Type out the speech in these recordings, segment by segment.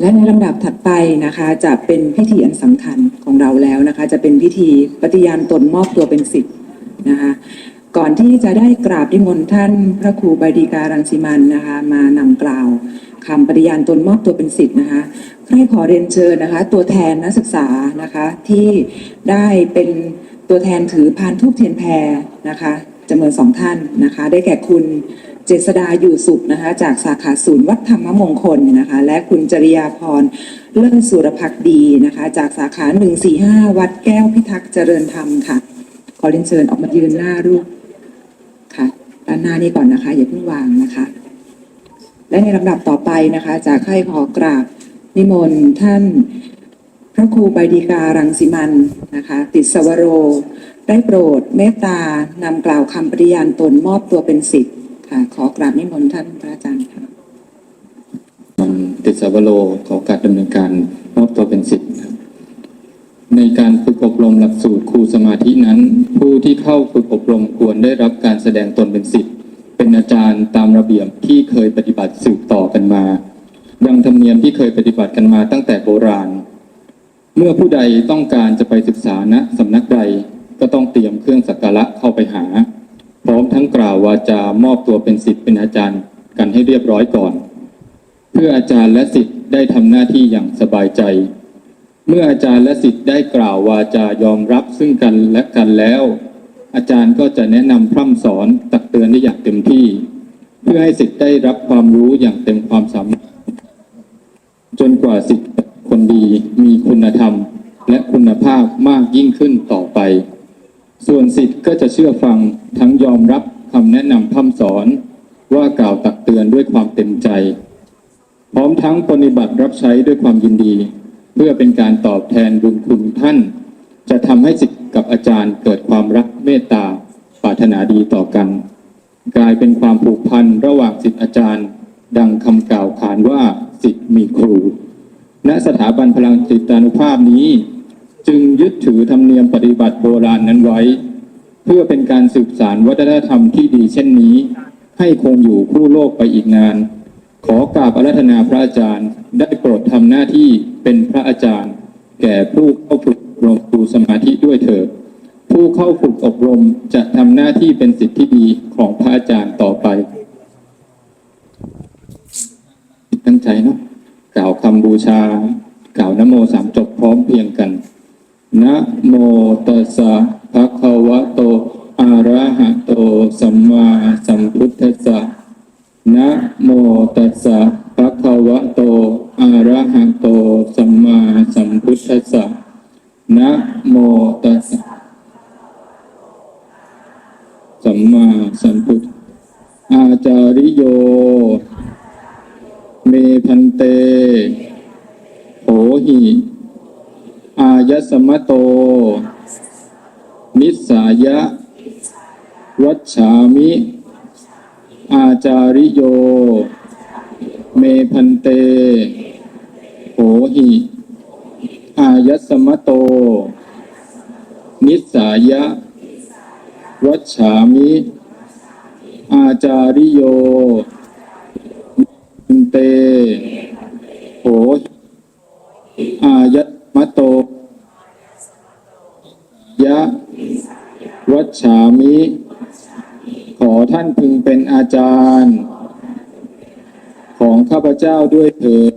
และในลำดับถัดไปนะคะจะเป็นพิธีอันสำคัญของเราแล้วนะคะ จะเป็นพิธีปฏิญาณตนมอบตัวเป็นศิษย์นะคะก่อนที่จะได้กราบนิมนต์ท่านพระครูบดีการังสิมันนะคะมานำกล่าวคำปฏิญาณตนมอบตัวเป็นศิษย์นะคะใครขอเรียนเชิญนะคะ ตัวแทนนักศึกษานะคะที่ได้เป็นตัวแทนถือพานทูปเทียนแพรนะคะจำนวนสองท่านนะคะ ได้แก่คุณ เจษดาอยู่สุขนะคะ จากสาขาศูนย์วัดธรรมมงคลนะคะ และคุณจริยาพรเลิศสุรพักดีนะคะ จากสาขา145วัดแก้วพิทักษ์เจริญธรรมค่ะ ขอเรียนเชิญออกมายืนหน้ารูปค่ะด้านหน้านี้ก่อนนะคะ อย่าเพิ่งวางนะคะ และในลำดับต่อไปนะคะจะให้ขอกราบนิมนต์ท่านพระครูใบดีการังสิมันนะคะ ติสวโร ได้โปรดเมตตานำกล่าวคำปฏิญาณตนมอบตัวเป็นศิษย์ ค่ะ ขอกราบนิมนต์ท่านพระอาจารย์ค่ะมันติดสาวโลขอการดำเนินการมอบตัวเป็นสิทธิ์ครับในการฝึกอบรมหลักสูตรครูสมาธินั้น ผู้ที่เข้าฝึกอบรมควรได้รับการแสดงตนเป็นสิทธิ์เป็นอาจารย์ตามระเบียบที่เคยปฏิบัติสืบต่อกันมาดังธรรมเนียมที่เคยปฏิบัติกันมาตั้งแต่โบราณ เมื่อผู้ใดต้องการจะไปศึกษาณสำนักใดก็ต้องเตรียมเครื่องสักการะเข้าไปหา ร้อมทั้งกล่าววาจามอบตัวเป็นสิทธิ์เป็นอาจารย์กันให้เรียบร้อยก่อน เพื่ออาจารย์และสิทธิ์ได้ทำหน้าที่อย่างสบายใจ เมื่ออาจารย์และสิทธิ์ได้กล่าววาจายอมรับซึ่งกันและกันแล้ว อาจารย์ก็จะแนะนำพร่ำสอนตักเตือนได้อย่างเต็มที่ เพื่อให้สิทธิ์ได้รับความรู้อย่างเต็มความสามารถจนกว่าสิทธิ์คนดีมีคุณธรรมและคุณภาพมากยิ่งขึ้นต่อไป ส่วนสิทธิ์ก็จะเชื่อฟังทั้งยอมรับคำแนะนำพร่ำสอนว่ากล่าวตักเตือนด้วยความเต็มใจ พร้อมทั้งปฏิบัติรับใช้ด้วยความยินดี เพื่อเป็นการตอบแทนบุญคุณท่าน จะทำให้สิทธิ์กับอาจารย์เกิดความรักเมตตาปรารถนาดีต่อกัน กลายเป็นความผูกพันระหว่างสิทธิ์อาจารย์ ดังคำกล่าวขานว่าสิทธิ์มีครูณสถาบันพลังจิตานุภาพนี้ จึงยึดถือธรรมเนียมปฏิบัติโบราณนั้นไว้ เพื่อเป็นการสืบสานวัฒนธรรมที่ดีเช่นนี้ ให้คงอยู่คู่โลกไปอีกนาน ขอกราบอารัธนาพระอาจารย์ได้โปรดทำหน้าที่เป็นพระอาจารย์ แก่ผู้เข้าฝึกอบรมครูสมาธิด้วยเถิดผู้เข้าฝึกอบรมจะทำหน้าที่เป็นสิทธิที่ดีของพระอาจารย์ต่อไป ตั้งใจเนาะกล่าวคำบูชากล่าวนโมสามจบพร้อมเพียงกัน นะโมตัสสะภะคะวะโต อะระหะโต สัมมาสัมพุทธัสสะนะโมตัสสะภะคะวะโต อะระหะโต สัมมาสัมพุทธัสสะนะโมตัสสะสัมมาสัมพุทธอาจาริโย เมพันเต โหหิ อายสมโตนิสายะ วัชฉามิ อาจาริโย เมพันเต โหหิ อายสมโต นิสายะ วัชฉามิ อาจาริโยเมพันเต โหหิอายะ มะโตยะวัชฉามิ ขอท่านพึงเป็นอาจารย์ ของข้าพเจ้าด้วยเถิด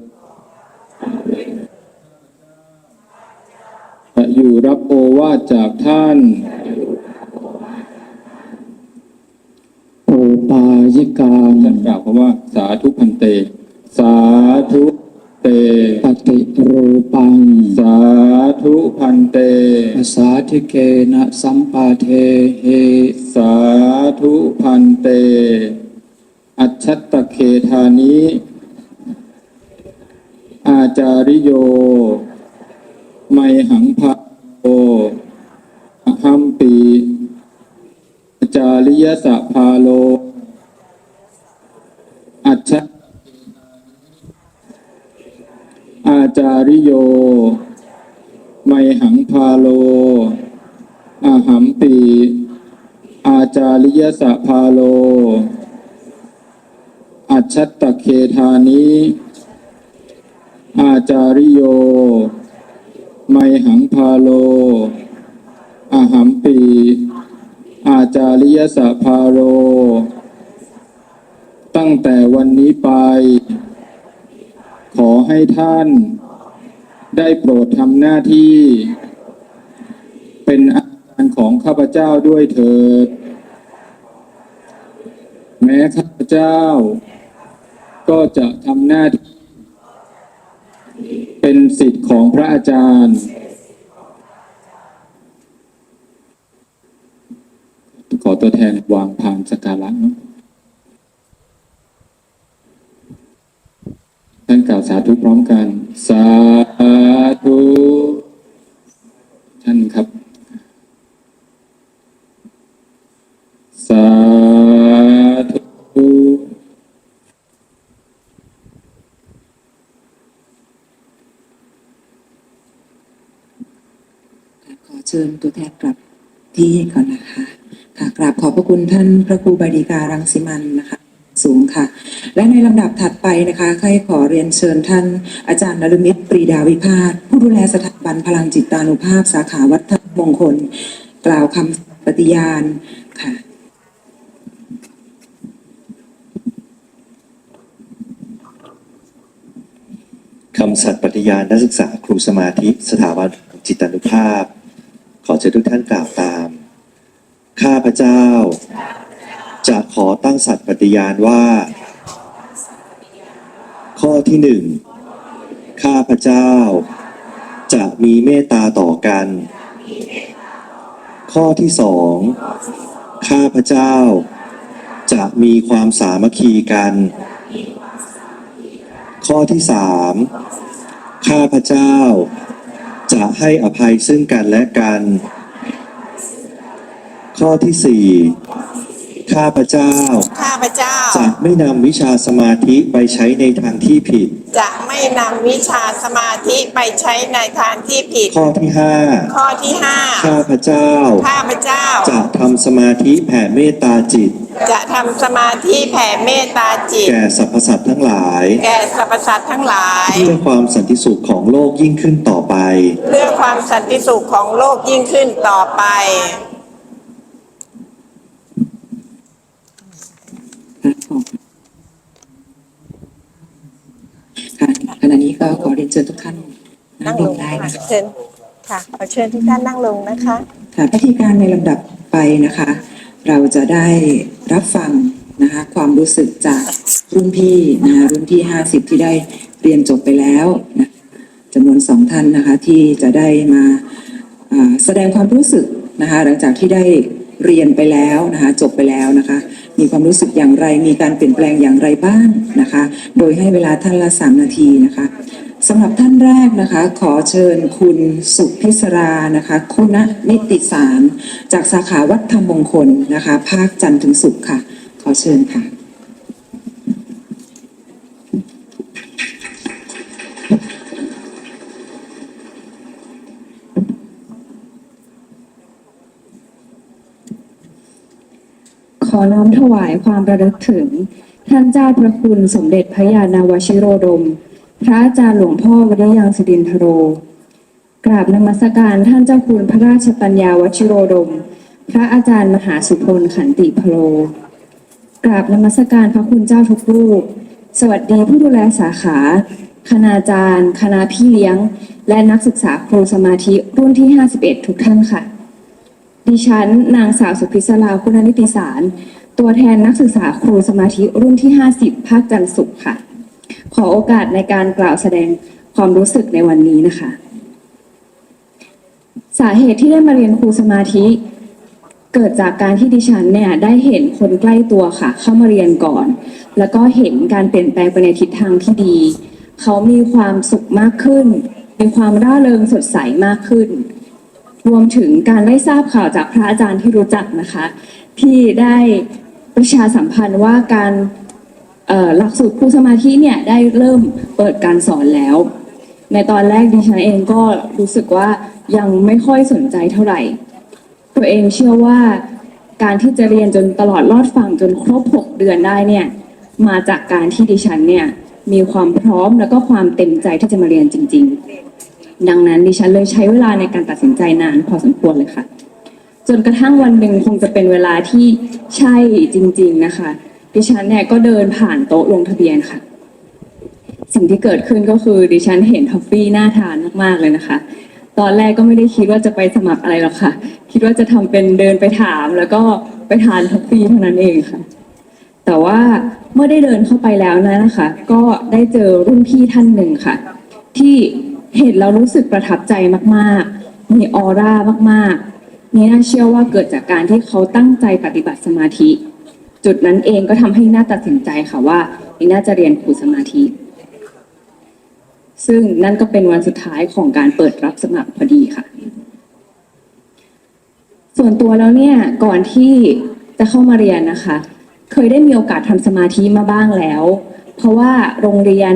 จะอยู่รับโอวาทจากท่าน โอปายิกาท่านกล่าวคำว่าสาธุพันเต สาธุเต ปฏิรูปัง สาธุพันเตอาสาธิเกนะสัมปาเทเหสาธุพันเต อัจฉตตเคธานิ อาจาริโย ไมหังภาโออหัมปีอาจาริยสะพาโล อัจฉอา จาริโย ไมหังพาโล อาหัมปีอาจาริยสะพาโล อัจฉตตเคธานิ อาจาริโย ไมหังพาโล อาหัมปีอาจาริยสะพาโล ตั้งแต่วันนี้ไป ขอให้ท่านได้โปรดทำหน้าที่ เป็นอาจารย์ของข้าพเจ้าด้วยเถิด แม้ข้าพเจ้า ก็จะทำหน้าที่ เป็นสิทธิ์ของพระอาจารย์ขอตัวแทนวางผ่านสกการะเนอะ ท่านกล่าวสาธุพร้อมกัน สาธุ ท่านครับ สาธุขอเชิญตัวแทนกลับที่ก่อนนะคะค่ะกราบขอบพระคุณท่านพระครูบาดีการังสิมันนะคะ สูงค่ะ และในลำดับถัดไปนะคะใครขอเรียนเชิญท่าน อาจารย์นรมิตรปรีดาวิพาสผู้ดูแลสถาบันพลังจิตตานุภาพ สาขาวัฒนมงคล กล่าวคำปฏิญาณค่ะคำสัตย์ปฏิญาณนักศึกษาครูสมาธิ สถาบันจิตานุภาพ ขอเชิญทุกท่านกล่าวตาม ข้าพเจ้า จะขอตั้งสัตย์ปฏิญาณว่า ข้อที่หนึ่งข้าพเจ้า จะมีเมตตาต่อกัน ข้อที่สองข้าพเจ้า จะมีความสามัคคีกัน ข้อที่สามข้าพเจ้า จะให้อภัยซึ่งกันและกัน ข้อที่สี่ ข้าพเจ้า ข้าพเจ้า จะไม่นำวิชาสมาธิไปใช้ในทางที่ผิด จะไม่นำวิชาสมาธิไปใช้ในทางที่ผิด ข้อที่ห้าข้อที่ห้าข้าพเจ้า ข้าพเจ้า จะทำสมาธิแผ่เมตตาจิต จะทำสมาธิแผ่เมตตาจิต แก่สรรพสัตว์ทั้งหลาย แก่สรรพสัตว์ทั้งหลาย เพื่อความสันติสุขของโลกยิ่งขึ้นต่อไป เพื่อความสันติสุขของโลกยิ่งขึ้นต่อไป ค่ะขณะนี้ก็ขอเรียนเชิญทุกท่านนั่นั่งงลลงงได้ค่ะนะคะเชิญค่ะขอเชิญทุกท่านนั่งลงนะคะค่ะพิธีการในลำดับไปนะคะ เราจะได้รับฟังนะคะความรู้สึกจากรุ่นพี่นะคะรุ่นพี่50ที่ได้เรียนจบไปแล้วนะจำนวนสองท่านนะคะที่จะได้มาอ่าแสดงความรู้สึกนะคะหลังจากที่ได้เรียนไปแล้วนะคะจบไปแล้วนะคะ มีความรู้สึกอย่างไร มีการเปลี่ยนแปลงอย่างไรบ้างนะคะ โดยให้เวลาท่านละ 3 นาทีนะคะสำหรับท่านแรกนะคะ ขอเชิญคุณสุพิศรานะคะ คุณนิติสาร จากสาขาวัดธรรมมงคลนะคะ ภาคจันทร์ถึงศุกร์ค่ะ ขอเชิญค่ะ น้อมถวายความระลึกถึง ท่านเจ้าพระคุณสมเด็จพระยาณาวชิโรดม พระอาจารย์หลวงพ่อวิริยังสิรินทโร กราบนมัสการท่านเจ้าคุณพระราชปัญญาวชิโรดม พระอาจารย์มหาสุพลขันติพโล กราบนมัสการพระคุณเจ้าทุกรูป สวัสดีผู้ดูแลสาขา คณาจารย์ คณะพี่เลี้ยง และนักศึกษาครูสมาธิรุ่นที่ 51 ทุกท่านค่ะ ดิฉัน นางสาวสุพิศราคุณนิติสาร ตัวแทนนักศึกษาครูสมาธิรุ่นที่ 50 ภาคจันทร์ศุกร์ค่ะ ขอโอกาสในการกล่าวแสดงความรู้สึกในวันนี้นะคะ สาเหตุที่ได้มาเรียนครูสมาธิ เกิดจากการที่ดิฉันเนี่ยได้เห็นคนใกล้ตัวค่ะ เข้ามาเรียนก่อน แล้วก็เห็นการเปลี่ยนแปลงไปในทิศทางที่ดี เขามีความสุขมากขึ้น มีความร่าเริงสดใสมากขึ้น รวมถึงการได้ทราบข่าวจากพระอาจารย์ที่รู้จักนะคะ ที่ได้ประชาสัมพันธ์ว่าการหลักสูตรครูสมาธิเนี่ยได้เริ่มเปิดการสอนแล้ว ในตอนแรกดิฉันเองก็รู้สึกว่ายังไม่ค่อยสนใจเท่าไหร่ ตัวเองเชื่อว่าการที่จะเรียนจนตลอดรอดฝั่งจนครบ 6 เดือนได้เนี่ยมาจากการที่ดิฉันเนี่ยมีความพร้อมแล้วก็ความเต็มใจที่จะมาเรียนจริง ๆ ดังนั้นดิฉันเลยใช้เวลาในการตัดสินใจนานพอสมควรเลยค่ะ จนกระทั่งวันหนึ่งคงจะเป็นเวลาที่ใช่จริง ๆนะคะ ดิฉันเนี่ยก็เดินผ่านโต๊ะลงทะเบียนค่ะ สิ่งที่เกิดขึ้นก็คือดิฉันเห็นท็อฟฟี่น่าทานมากๆเลยนะคะ ตอนแรกก็ไม่ได้คิดว่าจะไปสมัครอะไรหรอกค่ะ คิดว่าจะทำเป็นเดินไปถาม แล้วก็ไปทานท็อฟฟี่เท่านั้นเองค่ะ แต่ว่าเมื่อได้เดินเข้าไปแล้วนะนะคะ ก็ได้เจอรุ่นพี่ท่านหนึ่งค่ะ ที่ เห็นแล้วรู้สึกประทับใจมากๆ มีออร่ามากๆนี่น่าเชื่อว่าเกิดจากการที่เขาตั้งใจปฏิบัติสมาธิ จุดนั้นเองก็ทำให้น่าตัดสินใจค่ะว่านี่น่าจะเรียนครูสมาธิ ซึ่งนั่นก็เป็นวันสุดท้ายของการเปิดรับสมัครพอดีค่ะ ส่วนตัวแล้วเนี่ยก่อนที่จะเข้ามาเรียนนะคะ เคยได้มีโอกาสทำสมาธิมาบ้างแล้ว เพราะว่าโรงเรียน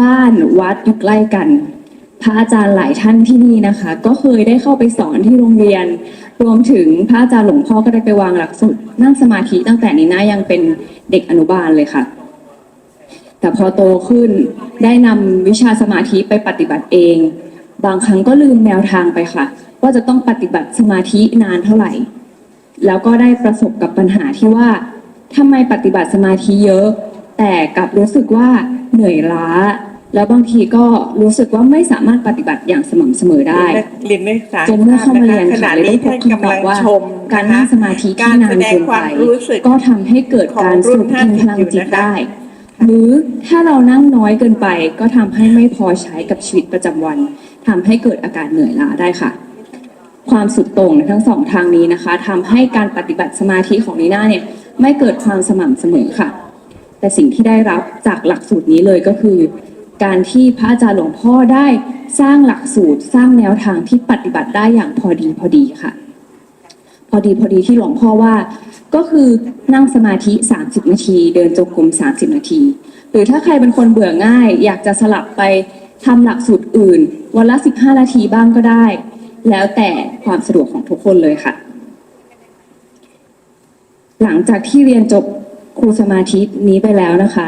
บ้านวัดอยู่ใกล้กัน พระอาจารย์หลายท่านที่นี่นะคะ ก็เคยได้เข้าไปสอนที่โรงเรียน รวมถึงพระอาจารย์หลวงพ่อก็ได้ไปวางหลักสูตรนั่งสมาธิตั้งแต่นี้นะยังเป็นเด็กอนุบาลเลยค่ะ แต่พอโตขึ้นได้นำวิชาสมาธิไปปฏิบัติเอง บางครั้งก็ลืมแนวทางไปค่ะ ว่าจะต้องปฏิบัติสมาธินานเท่าไหร่ แล้วก็ได้ประสบกับปัญหาที่ว่าทำไมปฏิบัติสมาธิเยอะ แต่กลับรู้สึกว่าเหนื่อยล้า แล้วบางทีก็รู้สึกว่าไม่สามารถปฏิบัติอย่างสม่ำเสมอได้เรียนนักศึกษาจนเมื่อเข้ามาเรียนขค่ะณะเลยนี้ได้พบท่านคำตกำอลับงว่าชมการนั่งสมาธิกาที่รนาแสนดงเกินคไปวามรู้สึกก็ทำให้เกิดการของรุ่สูนดกินพลังจิต50ได้นะคะหรือถ้าเรานั่งน้อยเกินไป ก็ทำให้ไม่พอใช้กับชีวิตประจำวันทำให้เกิดอาการเหนื่อยล้าได้ค่ะ ความสุดโต่งในทั้งสองทางนี้นะคะทำให้การปฏิบัติสมาธิของนีน่าเนี่ยไม่เกิดความสม่ำเสมอค่ะ แต่สิ่งที่ได้รับจากหลักสูตรนี้เลยก็คือ การที่พระอาจารย์หลวงพ่อได้สร้างหลักสูตรสร้างแนวทางที่ปฏิบัติได้อย่างพอดีพอดีค่ะ พอดีพอดีที่หลวงพ่อว่า ก็คือนั่งสมาธิ 30 นาที เดินจงกรม30 นาที หรือถ้าใครเป็นคนเบื่อง่าย อยากจะสลับไปทำหลักสูตรอื่น วันละ 15 นาทีบ้างก็ได้ แล้วแต่ความสะดวกของทุกคนเลยค่ะ หลังจากที่เรียนจบครูสมาธินี้ไปแล้วนะคะ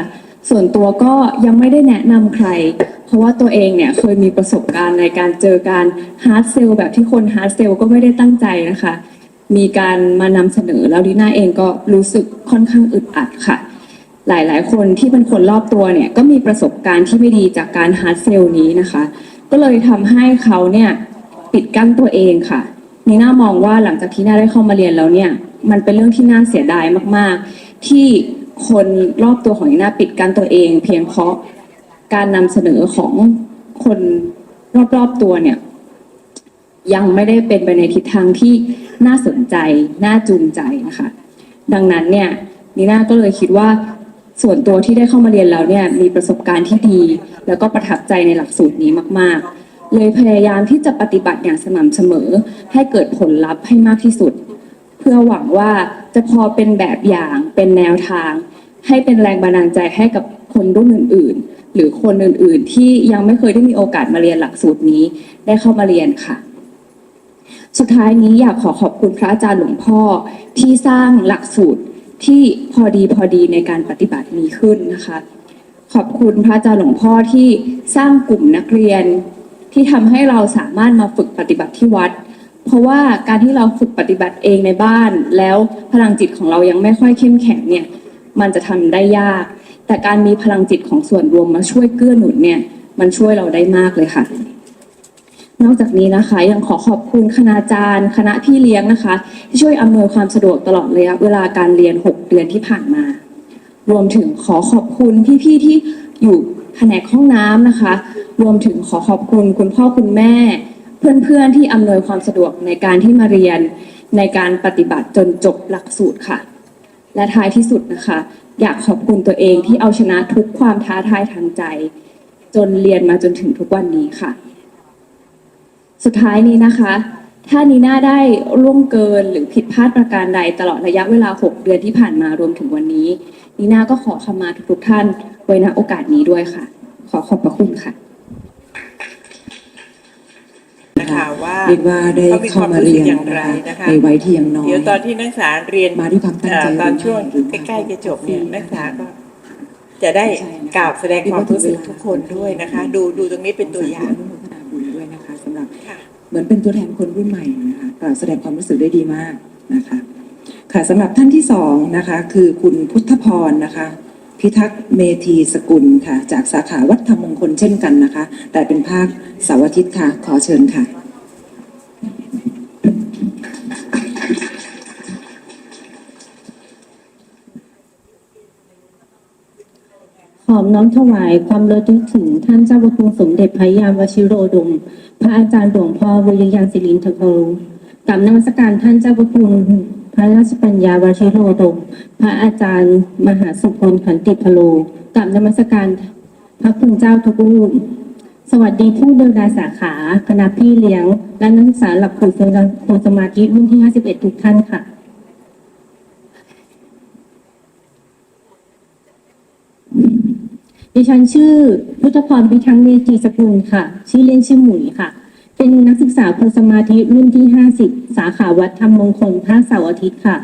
ส่วนตัวก็ยังไม่ได้แนะนำใคร เพราะว่าตัวเองเนี่ยเคยมีประสบการณ์ในการเจอการฮาร์ดเซลแบบที่คนฮาร์ดเซลก็ไม่ได้ตั้งใจนะคะ มีการมานำเสนอแล้วดีน่าเองก็รู้สึกค่อนข้างอึดอัดค่ะ หลายๆ คนที่เป็นคนรอบตัวเนี่ยก็มีประสบการณ์ที่ไม่ดีจากการฮาร์ดเซลนี้นะคะ ก็เลยทำให้เขาเนี่ยปิดกั้นตัวเองค่ะนีน่ามองว่าหลังจากที่น่าได้เข้ามาเรียนแล้วเนี่ย มันเป็นเรื่องที่น่าเสียดายมาก ๆ ที่ คนรอบตัวของนีน่าปิดกั้นตัวเอง เพียงเพราะการนำเสนอของคนรอบๆตัวเนี่ย ยังไม่ได้เป็นไปในทิศทางที่น่าสนใจ น่าจูงใจนะคะ ดังนั้นเนี่ยนีน่าก็เลยคิดว่าส่วนตัวที่ได้เข้ามาเรียนแล้วเนี่ยมีประสบการณ์ที่ดี แล้วก็ประทับใจในหลักสูตรนี้มาก ๆ เลยพยายามที่จะปฏิบัติอย่างสม่ำเสมอให้เกิดผลลัพธ์ให้มากที่สุด เพื่อหวังว่าจะพอเป็นแบบอย่างเป็นแนวทาง ให้เป็นแรงบันดาลใจให้กับคนรุ่นอื่น ๆ หรือคนอื่น ๆ ที่ยังไม่เคยได้มีโอกาสมาเรียนหลักสูตรนี้ได้เข้ามาเรียนค่ะ สุดท้ายนี้อยากขอขอบคุณพระอาจารย์หลวงพ่อที่สร้างหลักสูตรที่พอดีพอดีในการปฏิบัตินี้ขึ้นนะคะ ขอบคุณพระอาจารย์หลวงพ่อที่สร้างกลุ่มนักเรียนที่ทำให้เราสามารถมาฝึกปฏิบัติที่วัด เพราะว่าการที่เราฝึกปฏิบัติเองในบ้าน แล้วพลังจิตของเรายังไม่ค่อยเข้มแข็งเนี่ยมันจะทำได้ยาก แต่การมีพลังจิตของส่วนรวมมาช่วยเกื้อหนุนเนี่ยมันช่วยเราได้มากเลยค่ะ นอกจากนี้นะคะยังขอขอบคุณคณาจารย์ คณะพี่เลี้ยงนะคะ ที่ช่วยอำนวยความสะดวกตลอดระยะเวลาการเรียน 6 เดือนที่ผ่านมา รวมถึงขอขอบคุณพี่ๆที่อยู่แผนกห้องน้ำนะคะ รวมถึงขอขอบคุณคุณพ่อคุณแม่ เพื่อนๆที่อำนวยความสะดวกในการที่มาเรียนในการปฏิบัติจนจบหลักสูตรค่ะ และท้ายที่สุดนะคะ อยากขอบคุณตัวเองที่เอาชนะทุกความท้าทายทางใจ จนเรียนมาจนถึงทุกวันนี้ค่ะ สุดท้ายนี้นะคะ ถ้านีน่าได้ร่วงเกินหรือผิดพลาดประการใดตลอดระยะเวลา 6 เดือนที่ผ่านมารวมถึงวันนี้นีน่าก็ขอขมาทุกๆท่านไว้ณโอกาสนี้ด้วยค่ะ ขอขอบพระคุณค่ะ นะ คะว่าเรียกว่าได้เข้ามาเรียนขรู้สึกอย่างนะไรคะนะคะในวัยที่ยังน้อยเดี๋ยวตอนที่นักศึกษาเรียนมาด้วยความตั้งใจเอ่อตอนช่วงหรือใกล้ๆจะจบเนี่ยนักศึกษาก็จะได้ใช่นะคะกราบแสดงความรู้สึกทุกคนด้วยนะคะ ดูดูตรงนี้เป็นตัวอย่างอนุโมทนาบุญด้วยนะคะสำหรับค่ะเหมือนเป็นตัวแทนคนรุ่นใหม่นะคะกล่าวแสดงความรู้สึกได้ดีมากนะคะค่ะสำหรับท่านที่สองนะคะคือคุณพุทธพรนะคะพิทักษ์เมธีสกุลค่ะ จากสาขาวัดธรรมมงคลเช่นกันนะคะ แต่เป็นภาคเสาร์อาทิตย์ค่ะ ขอเชิญค่ะ ขอมน้อมถวายความระลึกถึงท่านเจ้าพระคุณสมเด็จพระยามวชิโรดม พระอาจารย์หลวงพ่อวิริยังศิรินทโรกับนมัสการท่านเจ้าพระคุณพระราชปัญญาวชิโรดม พระอาจารย์ มหาสุพลขันติพโลกับนมัสการพระคุณเจ้าทุกรูปสวัสดีผู้ดูแลสาขาคณะพี่เลี้ยง และนักศึกษาหลักสูตรโพสมาธิรุ่นที่ 51 ทุกท่านค่ะ ดิฉันชื่อพุทธพรพิทังเมธีสกุลค่ะ ชื่อเล่นชื่อหมุยค่ะ เป็นนักศึกษาครูสมาธิรุ่นที่ 50 สาขาวัดธรรมมงคลภาคเสาร์อาทิตย์ค่ะ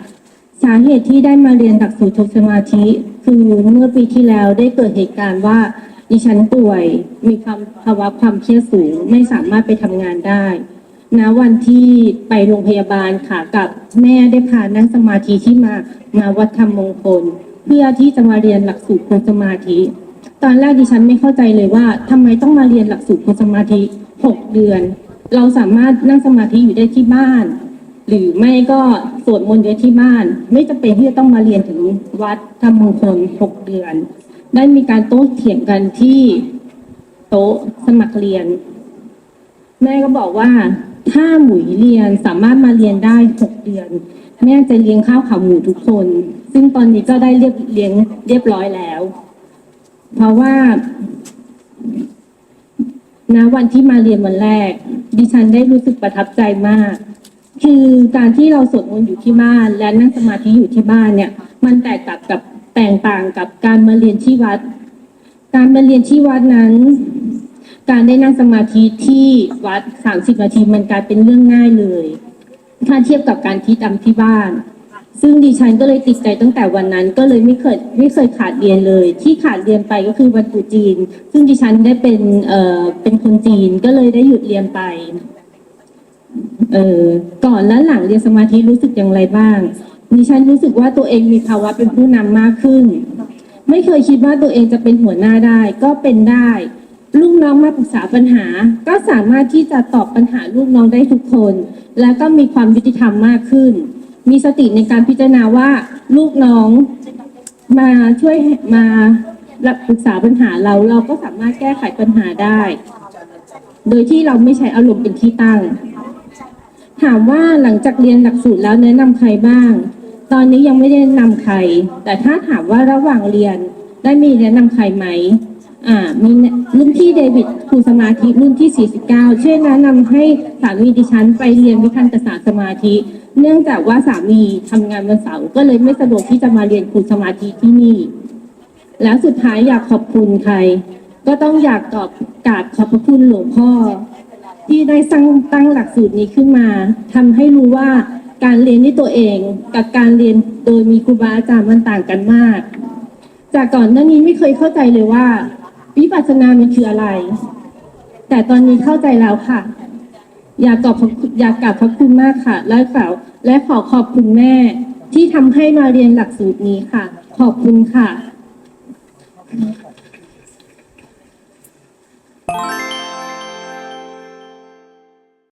สาเหตุที่ได้มาเรียนหลักสูตรทสมาธิ คือเมื่อปีที่แล้วได้เกิดเหตุการณ์ว่า ดิฉันป่วยมีความภาวะความเครียดสูงไม่สามารถไปทำงานได้ณวันที่ไปโรงพยาบาลค่ะกับแม่ได้พานั่งสมาธิที่มามาวัดธรรมมงคล เพื่อที่จะมาเรียนหลักสูตรครูสมาธิ ตอนแรกดิฉันไม่เข้าใจเลยว่าทำไมต้องมาเรียนหลักสูตรสมาธิหกเดือน เราสามารถนั่งสมาธิอยู่ได้ที่บ้าน หรือไม่ก็สวดมนต์อยู่ที่บ้าน ไม่จำเป็นที่จะต้องมาเรียนถึงวัดธรรมมงคลหกเดือน ได้มีการโต้เถียงกันที่โต๊ะสมัครเรียน แม่ก็บอกว่าถ้าหมุยเรียนสามารถมาเรียนได้หกเดือน แม่จะเลี้ยงข้าวขาหมูทุกคน ซึ่งตอนนี้ก็ได้เรียบเลี้ยงเรียบร้อยแล้ว เพราะว่าณวันที่มาเรียนวันแรก ดิฉันได้รู้สึกประทับใจมาก คือการที่เราสวดมนต์อยู่ที่บ้าน และนั่งสมาธิอยู่ที่บ้านเนี่ย มันแตกต่างกับแตกต่างกับการมาเรียนที่วัด การมาเรียนที่วัดนั้น การได้นั่งสมาธิที่วัด30นาทีมันกลายเป็นเรื่องง่ายเลย ถ้าเทียบกับการที่ทำที่บ้าน ซึ่งดิฉันก็เลยติดใจตั้งแต่วันนั้น ก็เลยไม่เคยไม่เคยขาดเรียนเลย ที่ขาดเรียนไปก็คือวันตรุษจีน ซึ่งดิฉันได้เป็นเอ่อเป็นคนจีนก็เลยได้หยุดเรียนไปเอ่อก่อนและหลังเรียนสมาธิรู้สึกอย่างไรบ้าง ดิฉันรู้สึกว่าตัวเองมีภาวะเป็นผู้นำมากขึ้น ไม่เคยคิดว่าตัวเองจะเป็นหัวหน้าได้ ก็เป็นได้ลูกน้องมาปรึกษาปัญหา ก็สามารถที่จะตอบปัญหาลูกน้องได้ทุกคน และก็มีความยุติธรรมมากขึ้น มีสติในการพิจารณาว่าลูกน้องมาช่วยมารับปรึกษาปัญหาเราเราก็สามารถแก้ไขปัญหาได้ โดยที่เราไม่ใช้อารมณ์เป็นที่ตั้ง ถามว่าหลังจากเรียนหลักสูตรแล้วแนะนำใครบ้าง ตอนนี้ยังไม่ได้แนะนำใคร แต่ถ้าถามว่าระหว่างเรียนได้มีแนะนำใครไหม อ่ามีรุ่นพี่เดวิดครูสมาธิรุ่นที่ 49 ช่วยแนะนำให้สามีดิฉันไปเรียนวิพันตศาสตร์สมาธิ เนื่องจากว่าสามีทำงานวันเสาร์ก็เลยไม่สะดวกที่จะมาเรียนครูสมาธิที่นี่ แล้วสุดท้ายอยากขอบคุณใคร ก็ต้องอยากตอบกราบขอบพระคุณหลวงพ่อ ที่ได้สร้างตั้งหลักสูตรนี้ขึ้นมาทำให้รู้ว่าการเรียนด้วยตัวเอง กับการเรียนโดยมีครูบาอาจารย์มันต่างกันมาก จากก่อนหน้านี้ไม่เคยเข้าใจเลยว่า วิปัสสนามันคืออะไร แต่ตอนนี้เข้าใจแล้วค่ะ อยากขอบอยากกราบพระคุณมากค่ะ และขอและขอขอบคุณแม่ ที่ทำให้มาเรียนหลักสูตรนี้ค่ะ ขอบคุณค่ะ